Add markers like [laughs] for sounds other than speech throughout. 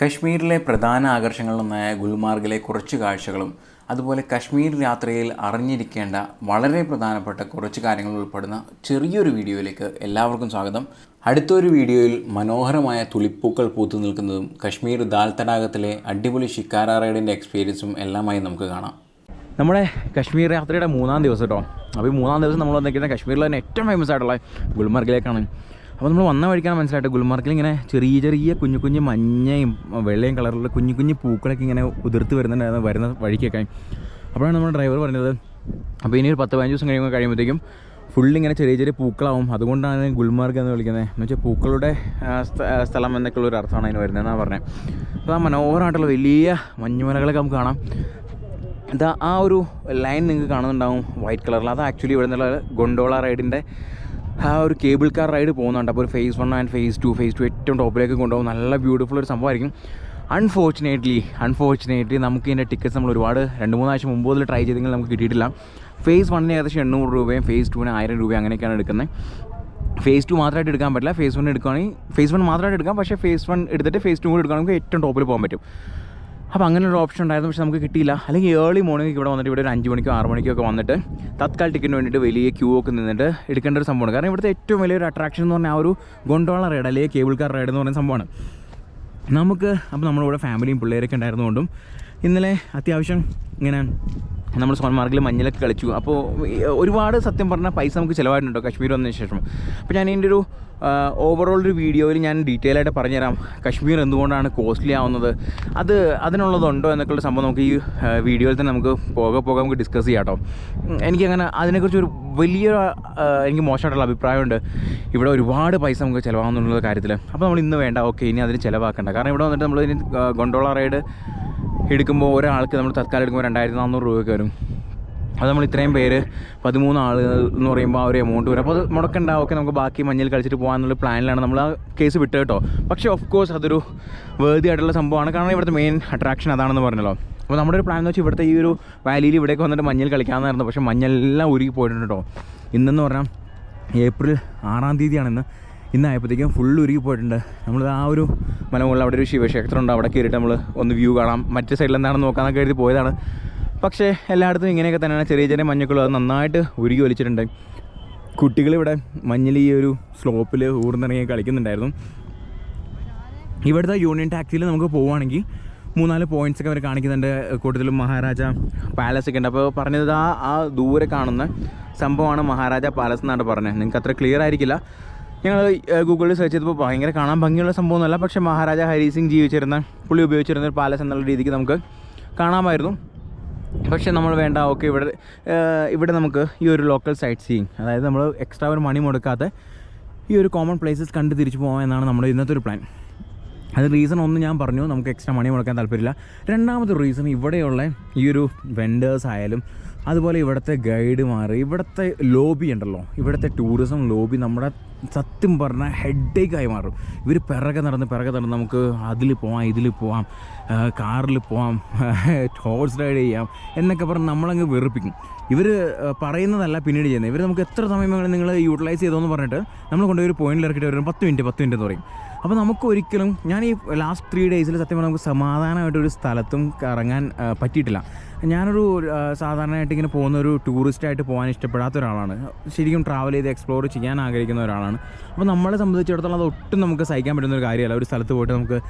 കശ്മീരിലെ പ്രധാന ആകർഷണങ്ങളൊന്നായ ഗുൽമാർഗിലെ കുറച്ച് കാഴ്ചകളും അതുപോലെ കശ്മീർ യാത്രയിൽ അറിഞ്ഞിരിക്കേണ്ട വളരെ പ്രധാനപ്പെട്ട കുറച്ച് കാര്യങ്ങൾ ഉൾപ്പെടുന്ന ചെറിയൊരു വീഡിയോയിലേക്ക് എല്ലാവർക്കും സ്വാഗതം. അടുത്തൊരു വീഡിയോയിൽ മനോഹരമായ തുളിപ്പൂക്കൾ പൂത്തു നിൽക്കുന്നതും കശ്മീർ ദാൽ തടാകത്തിലെ അടിപൊളി ഷിക്കാര റൈഡിന്റെ എക്സ്പീരിയൻസും എല്ലാമായി നമുക്ക് കാണാം. നമ്മുടെ കശ്മീർ യാത്രയുടെ മൂന്നാം ദിവസം കേട്ടോ അപ്പോൾ ഈ മൂന്നാം ദിവസം നമ്മൾ വന്നിരിക്കുന്നത് കശ്മീരിൽ തന്നെ ഏറ്റവും ഫേമസ് ആയിട്ടുള്ള ഗുൽമർഗിലേക്കാണ്. അപ്പോൾ നമ്മൾ വന്ന വഴിക്കാണ് മനസ്സിലായിട്ട് ഗുൽമാർഗിൽ ഇങ്ങനെ ചെറിയ ചെറിയ കുഞ്ഞു കുഞ്ഞു മഞ്ഞയും വെള്ളയും കളറിലുള്ള കുഞ്ഞു കുഞ്ഞു പൂക്കളൊക്കെ ഇങ്ങനെ ഉതിർത്ത് വരുന്നുണ്ടായിരുന്നു വരുന്ന വഴിക്കൊക്കെ. അപ്പോഴാണ് നമ്മുടെ ഡ്രൈവർ പറഞ്ഞത്. അപ്പോൾ ഇനി ഒരു പത്ത് പതിനഞ്ച് ദിവസം കഴിയുമ്പോൾ കഴിയുമ്പോഴത്തേക്കും ഫുള്ള് ഇങ്ങനെ ചെറിയ ചെറിയ പൂക്കളാവും. അതുകൊണ്ടാണ് ഗുൽമാർഗ് എന്ന് വിളിക്കുന്നത്. എന്ന് വെച്ചാൽ പൂക്കളുടെ സ്ഥലം എന്നൊക്കെ ഉള്ളൊരു അർത്ഥമാണ് അതിന് വരുന്നതെന്നാണ് പറഞ്ഞത്. അപ്പോൾ ആ മനോഹരമായിട്ടുള്ള വലിയ മഞ്ഞുമലകളൊക്കെ നമുക്ക് കാണാം. ഇതാ ആ ഒരു ലൈൻ നിങ്ങൾക്ക് കാണുന്നുണ്ടാവും. വൈറ്റ് കളറിൽ അത് ആക്ച്വലി ഇവിടെ നിന്നുള്ള ഗൊണ്ടോള റൈഡിന്റെ ആ ഒരു കേബിൾ കാർ റൈഡ് പോകുന്നുണ്ട്. അപ്പോൾ ഒരു phase one and phase two phase two ഏറ്റവും ടോപ്പിലേക്ക് കൊണ്ടുപോകും. നല്ല ബ്യൂട്ടിഫുൾ ഒരു സംഭവമായിരിക്കും. അൺഫോർച്ചുനേറ്റ്ലി അൺഫോർച്ചുനേറ്റ്ലി നമുക്ക് ഇതിന്റെ ടിക്കറ്റ്സ് നമ്മൾ ഒരുപാട് രണ്ട് മൂന്നാഴ്ച മുമ്പ് മുതൽ ട്രൈ ചെയ്തെങ്കിൽ നമുക്ക് കിട്ടിയിട്ടില്ല. ഫേസ് വണ്ണിന് ഏകദേശം എണ്ണൂറ് രൂപയും ഫേസ് ടുവിന് ആയിരം രൂപയും അങ്ങനെയൊക്കെയാണ് എടുക്കുന്നത്. ഫേസ് ടു മാത്രമായിട്ട് എടുക്കാൻ പറ്റില്ല. ഫേസ് വൺ എടുക്കുകയാണെങ്കിൽ ഫേസ് വൺ മാത്രമായിട്ട് എടുക്കാം. പക്ഷേ ഫേസ് വൺ എടുത്തിട്ട് ഫേസ് ടു കൂടി എടുക്കുകയാണെങ്കിൽ ഏറ്റവും ടോപ്പിൽ പോകാൻ പറ്റും. അപ്പോൾ അങ്ങനെ ഒരു ഓപ്ഷൻ ഉണ്ടായിരുന്നു പക്ഷെ നമുക്ക് കിട്ടിയില്ല. അല്ലെങ്കിൽ ഏർലി മോർണിംഗ് ഇവിടെ വന്നിട്ട് ഇവിടെ ഒരു അഞ്ച് മണിക്കോ ആറ് മണിക്കോ ഒക്കെ വന്നിട്ട് തത്കാൽ ടിക്കറ്റിന് വേണ്ടിയിട്ട് വലിയ ക്യൂ ഒക്കെ നിന്നിട്ട് എടുക്കേണ്ട ഒരു സംഭവമാണ്. കാരണം ഇവിടുത്തെ ഏറ്റവും വലിയൊരു അട്രാക്ഷൻ എന്ന് പറഞ്ഞാൽ ആ ഒരു ഗൊണ്ടോള റൈഡ് അല്ലെങ്കിൽ കേബിൾ കാർ റൈഡ് എന്ന് പറയുന്ന സംഭവമാണ്. നമുക്ക് അപ്പോൾ നമ്മളിവിടെ ഫാമിലിയും പിള്ളേരൊക്കെ ഉണ്ടായിരുന്നുകൊണ്ടും ഇന്നലെ അത്യാവശ്യം ഇങ്ങനെ നമ്മൾ സോൺമാർഗിൽ മഞ്ഞിലൊക്കെ കളിച്ചു. അപ്പോൾ ഒരുപാട് സത്യം പറഞ്ഞാൽ പൈസ നമുക്ക് ചിലവായിട്ടുണ്ടോ കാശ്മീർ വന്നതിന് ശേഷം. അപ്പോൾ ഞാൻ ഇതിന്റെ ഒരു ഓവറോൾ ഒരു വീഡിയോയിൽ ഞാൻ ഡീറ്റെയിൽ ആയിട്ട് പറഞ്ഞുതരാം. കശ്മീർ എന്തുകൊണ്ടാണ് കോസ്റ്റ്ലി ആവുന്നത്? അത് അതിനുള്ളതുണ്ടോ എന്നൊക്കെയുള്ള സംഭവം നമുക്ക് ഈ വീഡിയോയിൽ തന്നെ നമുക്ക് പോകെ പോകെ നമുക്ക് ഡിസ്കസ് ചെയ്യാം കേട്ടോ. എനിക്കങ്ങനെ അതിനെക്കുറിച്ച് ഒരു വലിയ എനിക്ക് മോശമായിട്ടുള്ള അഭിപ്രായമുണ്ട്. ഇവിടെ ഒരുപാട് പൈസ നമുക്ക് ചിലവാകുന്നുള്ള കാര്യത്തിൽ അപ്പോൾ നമ്മൾ ഇന്ന് വേണ്ട ഓക്കെ ഇനി അതിന് ചിലവാക്കണ്ട. കാരണം ഇവിടെ വന്നിട്ട് നമ്മൾ ഇനി ഗൊണ്ടോള റൈഡ് എടുക്കുമ്പോൾ ഒരാൾക്ക് നമ്മൾ തത്കാലം എടുക്കുമ്പോൾ രണ്ടായിരത്തി നാനൂറ് രൂപയൊക്കെ വരും. അത് നമ്മൾ ഇത്രയും പേര് പതിമൂന്ന് ആളുകൾ എന്ന് പറയുമ്പോൾ ആ ഒരു എമൗണ്ട് വരും. അപ്പോൾ അത് മുടക്കണ്ട ഓക്കെ നമുക്ക് ബാക്കി മഞ്ഞിൽ കളിച്ചിട്ട് പോകാമെന്നുള്ള പ്ലാനിലാണ് നമ്മൾ ആ കേസ് വിട്ടത് കേട്ടോ. പക്ഷേ ഓഫ് കോഴ്സ് അതൊരു വേർതി ആയിട്ടുള്ള സംഭവമാണ്. കാരണം ഇവിടുത്തെ മെയിൻ അട്രാക്ഷൻ അതാണെന്ന് പറഞ്ഞല്ലോ. അപ്പോൾ നമ്മുടെ ഒരു പ്ലാൻ എന്ന് വെച്ചാൽ ഇവിടുത്തെ ഈ ഒരു വാലിയിൽ ഇവിടേക്ക് വന്നിട്ട് മഞ്ഞിൽ കളിക്കാമെന്നായിരുന്നു. പക്ഷേ മഞ്ഞെല്ലാം ഉരുകി പോയിട്ടുണ്ട് കേട്ടോ. ഇന്നെന്ന് പറഞ്ഞാൽ ഏപ്രിൽ ആറാം തീയതിയാണ് ഇന്ന്. ഇന്നായപ്പോഴത്തേക്കും ഫുൾ ഉരുകി പോയിട്ടുണ്ട്. നമ്മൾ ആ ഒരു മലമുകളിൽ അവിടെ ഒരു ശിവക്ഷേത്രം ഉണ്ട്. അവിടെ കയറിയിട്ട് നമ്മൾ ഒന്ന് വ്യൂ കാണാം. മറ്റു സൈഡിൽ എന്താണെന്ന് നോക്കാമെന്നൊക്കെ എഴുതി പോയതാണ്. പക്ഷേ എല്ലായിടത്തും ഇങ്ങനെയൊക്കെ തന്നെയാണ് ചെറിയ ചെറിയ മഞ്ഞക്കുള്ളത് നന്നായിട്ട് ഉരുകി വലിച്ചിട്ടുണ്ട് കുട്ടികളിവിടെ മഞ്ഞിൽ ഈ ഒരു സ്ലോപ്പിൽ ഊർന്നിറങ്ങി കളിക്കുന്നുണ്ടായിരുന്നു. ഇവിടുത്തെ യൂണിയൻ ടാക്സിയിൽ നമുക്ക് പോവുകയാണെങ്കിൽ മൂന്നാൽ പോയിന്റ്സ് ഒക്കെ അവർ കാണിക്കുന്നുണ്ട്. കൂടുതലും മഹാരാജ പാലസ് ഒക്കെ ഉണ്ട്. അപ്പോൾ പറഞ്ഞത് ആ ആ ദൂരെ കാണുന്ന സംഭവമാണ് മഹാരാജ പാലസ് എന്നാണ് പറഞ്ഞത്. നിങ്ങൾക്ക് അത്ര ക്ലിയർ ആയിരിക്കില്ല. ഞങ്ങൾ ഗൂഗിളിൽ സെർച്ച് ചെയ്തപ്പോൾ ഭയങ്കര കാണാൻ ഭംഗിയുള്ള സംഭവമൊന്നുമല്ല പക്ഷെ മഹാരാജ ഹരി സിംഗ് ജീവിച്ചിരുന്ന പുള്ളി ഉപയോഗിച്ചിരുന്ന ഒരു പാലസ് എന്നുള്ള രീതിക്ക് നമുക്ക് കാണാമായിരുന്നു. പക്ഷെ നമ്മൾ വേണ്ട ഓക്കെ ഇവിടെ ഇവിടെ നമുക്ക് ഈ ഒരു ലോക്കൽ സൈറ്റ് സീയിങ് അതായത് നമ്മൾ എക്സ്ട്രാ ഒരു മണി മുടക്കാത്ത ഈ ഒരു കോമൺ പ്ലേസസ് കണ്ട് തിരിച്ചു പോകാം എന്നാണ് നമ്മുടെ ഇന്നത്തെ ഒരു പ്ലാൻ അത് റീസൺ ഒന്ന് ഞാൻ പറഞ്ഞു നമുക്ക് എക്സ്ട്രാ മണി മുടക്കാൻ താല്പര്യമില്ല. രണ്ടാമത്തെ റീസൺ ഇവിടെയുള്ള ഈ ഒരു വെൻഡേഴ്സ് ആയാലും അതുപോലെ ഇവിടുത്തെ ഗൈഡുമാർ ഇവിടുത്തെ ലോബി ഉണ്ടല്ലോ. ഇവിടുത്തെ ടൂറിസം ലോബി നമ്മുടെ സത്യം പറഞ്ഞാൽ ഹെഡേക്കായി മാറും. ഇവർ പിറകെ നടന്ന് പിറകെ നടന്ന് നമുക്ക് അതിൽ പോവാം ഇതിൽ പോവാം കാറിൽ പോവാം [laughs] ഹോഴ്സ് റൈഡ് ചെയ്യാം എന്നൊക്കെ പറഞ്ഞ് നമ്മളങ്ങ് വെറുപ്പിക്കും. ഇവർ പറയുന്നതല്ല പിന്നീട് ചെയ്യുന്നത്. ഇവർ നമുക്ക് എത്ര സമയം നിങ്ങൾ യൂട്ടിലൈസ് ചെയ്തോന്ന് പറഞ്ഞിട്ട് നമ്മൾ കൊണ്ടുപോയി ഒരു പോയിന്റിൽ ഇറക്കിയിട്ട് വരും. പത്ത് മിനിറ്റ് പത്ത് മിനിറ്റ് എന്ന് പറയും. അപ്പോൾ നമുക്ക് ഒരിക്കലും ഞാൻ ഈ ലാസ്റ്റ് ത്രീ ഡേയ്സിൽ സത്യം പറഞ്ഞാൽ നമുക്ക് സമാധാനമായിട്ട് ഒരു സ്ഥലത്തും കറങ്ങാൻ പറ്റിയിട്ടില്ല. ഞാനൊരു സാധാരണയായിട്ട് ഇങ്ങനെ പോകുന്ന ഒരു ടൂറിസ്റ്റായിട്ട് പോകാൻ ഇഷ്ടപ്പെടാത്ത ഒരാളാണ്. ശരിക്കും ട്രാവൽ ചെയ്ത് എക്സ്പ്ലോർ ചെയ്യാൻ ആഗ്രഹിക്കുന്ന ഒരാളാണ്. അപ്പോൾ നമ്മളെ സംബന്ധിച്ചിടത്തോളം അത് ഒട്ടും നമുക്ക് സഹിക്കാൻ പറ്റുന്ന ഒരു കാര്യമല്ല. ഒരു സ്ഥലത്ത് പോയിട്ട് നമുക്ക്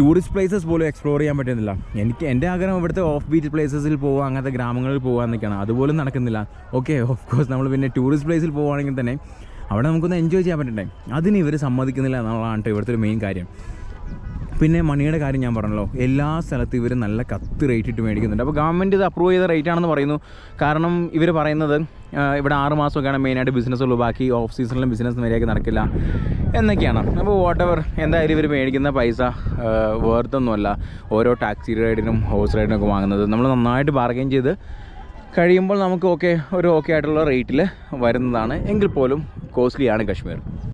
ടൂറിസ്റ്റ് പ്ലേസസ് പോലും എക്സ്പ്ലോർ ചെയ്യാൻ പറ്റുന്നില്ല. എനിക്ക് എന്റെ ആഗ്രഹം ഇവിടുത്തെ ഓഫ് ബീച്ച് പ്ലേസസിൽ പോവുക അങ്ങനത്തെ ഗ്രാമങ്ങളിൽ പോകുക എന്നൊക്കെയാണ്. അതുപോലും നടക്കുന്നില്ല. ഓക്കെ ഓഫ് കോഴ്സ് നമ്മൾ പിന്നെ ടൂറിസ്റ്റ് പ്ലേസിൽ പോവുകയാണെങ്കിൽ തന്നെ അവിടെ നമുക്കൊന്ന് എൻജോയ് ചെയ്യാൻ പറ്റണ്ടേ? അതിന് ഇവർ സമ്മതിക്കുന്നില്ല എന്നുള്ളതാണ് ഇവിടുത്തെ ഒരു മെയിൻ കാര്യം. പിന്നെ മണിയുടെ കാര്യം ഞാൻ പറഞ്ഞല്ലോ. എല്ലാ സ്ഥലത്തും ഇവർ നല്ല കത്ത് റേറ്റ് ഇട്ട് മേടിക്കുന്നുണ്ട്. അപ്പോൾ ഗവൺമെന്റ് ഇത് അപ്രൂവ് ചെയ്ത റേറ്റ് ആണെന്ന് പറയുന്നു. കാരണം ഇവർ പറയുന്നത് ഇവിടെ ആറ് മാസമൊക്കെയാണ് മെയിനായിട്ട് ബിസിനസ് ഉള്ളൂ. ബാക്കി ഓഫ് സീസണിലും ബിസിനസ് മര്യാദയ്ക്ക് നടക്കില്ല. എന്നൊക്കെയാണ്. അപ്പോൾ വാട്ട് എവർ എന്തായാലും ഇവർ മേടിക്കുന്ന പൈസ വേർത്തൊന്നുമല്ല ഓരോ ടാക്സി റൈഡിനും ഹോഴ്സ് റൈഡിനും ഒക്കെ വാങ്ങുന്നത്. നമ്മൾ നന്നായിട്ട് ബാർഗൈൻ ചെയ്ത് കഴിയുമ്പോൾ നമുക്ക് ഓക്കെ ഒരു ഓക്കെ ആയിട്ടുള്ള റേറ്റിൽ വരുന്നതാണ്. എങ്കിൽ പോലും കോസ്റ്റ്ലിയാണ് കശ്മീർ.